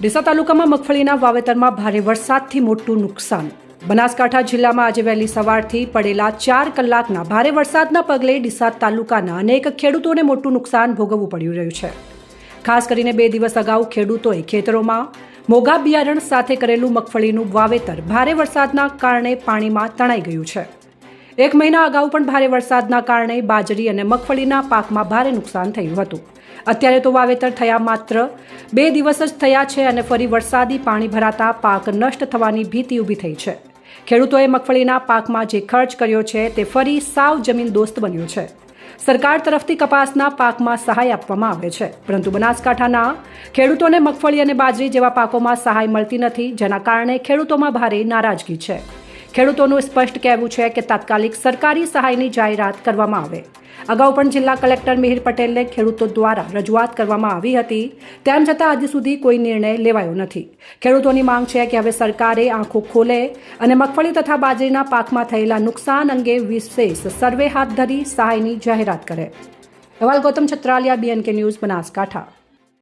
ડીસા તાલુકામાં મગફળીના વાવેતરમાં ભારે વરસાદથી મોટું નુકસાન. બનાસકાંઠા જિલ્લામાં આજે વહેલી સવારથી પડેલા ચાર કલાકના ભારે વરસાદના પગલે ડીસા તાલુકાના અનેક ખેડૂતોને મોટું નુકસાન ભોગવવું પડી રહ્યું છે. ખાસ કરીને બે દિવસ અગાઉ ખેડૂતોએ ખેતરોમાં મોગા બિયારણ સાથે કરેલું મગફળીનું વાવેતર ભારે વરસાદના કારણે પાણીમાં તણાઈ ગયું છે. એક મહિના અગાઉ પણ ભારે વરસાદના કારણે બાજરી અને મગફળીના પાકમાં ભારે નુકસાન થયું હતું. અત્યારે તો વાવેતર થયા માત્ર બે દિવસ જ થયા છે અને ફરી વરસાદી પાણી ભરાતા પાક નષ્ટ થવાની ભીતિ ઊભી થઈ છે. ખેડૂતોએ મગફળીના પાકમાં જે ખર્ચ કર્યો છે તે ફરી સાવ જમીન દોસ્ત બન્યો છે. સરકાર તરફથી કપાસના પાકમાં સહાય આપવામાં આવે છે. પરંતુ બનાસકાંઠાના ખેડૂતોને મગફળી અને બાજરી જેવા પાકોમાં સહાય મળતી નથી, જેના કારણે ખેડૂતોમાં ભારે નારાજગી છે. ખેડૂતોનું સ્પષ્ટ કહેવું છે કે તાત્કાલિક સરકારી સહાયની જાહેરાત કરવામાં આવે. અગાઉ પણ જિલ્લા કલેક્ટર મિહિર પટેલને ખેડૂતો દ્વારા રજૂઆત કરવામાં આવી હતી. તેમ છતાં હજી સુધી કોઈ નિર્ણય લેવાયો નથી. ખેડૂતોની માંગ છે કે હવે સરકારે આંખો ખોલે અને મગફળી તથા બાજરીના પાકમાં થયેલા નુકસાન અંગે વિશેષ સર્વે હાથ ધરી સહાયની જાહેરાત કરે. અહેવાલ ગૌતમ છત્રાલિયા બીએનકે ન્યૂઝ બનાસકાંઠા.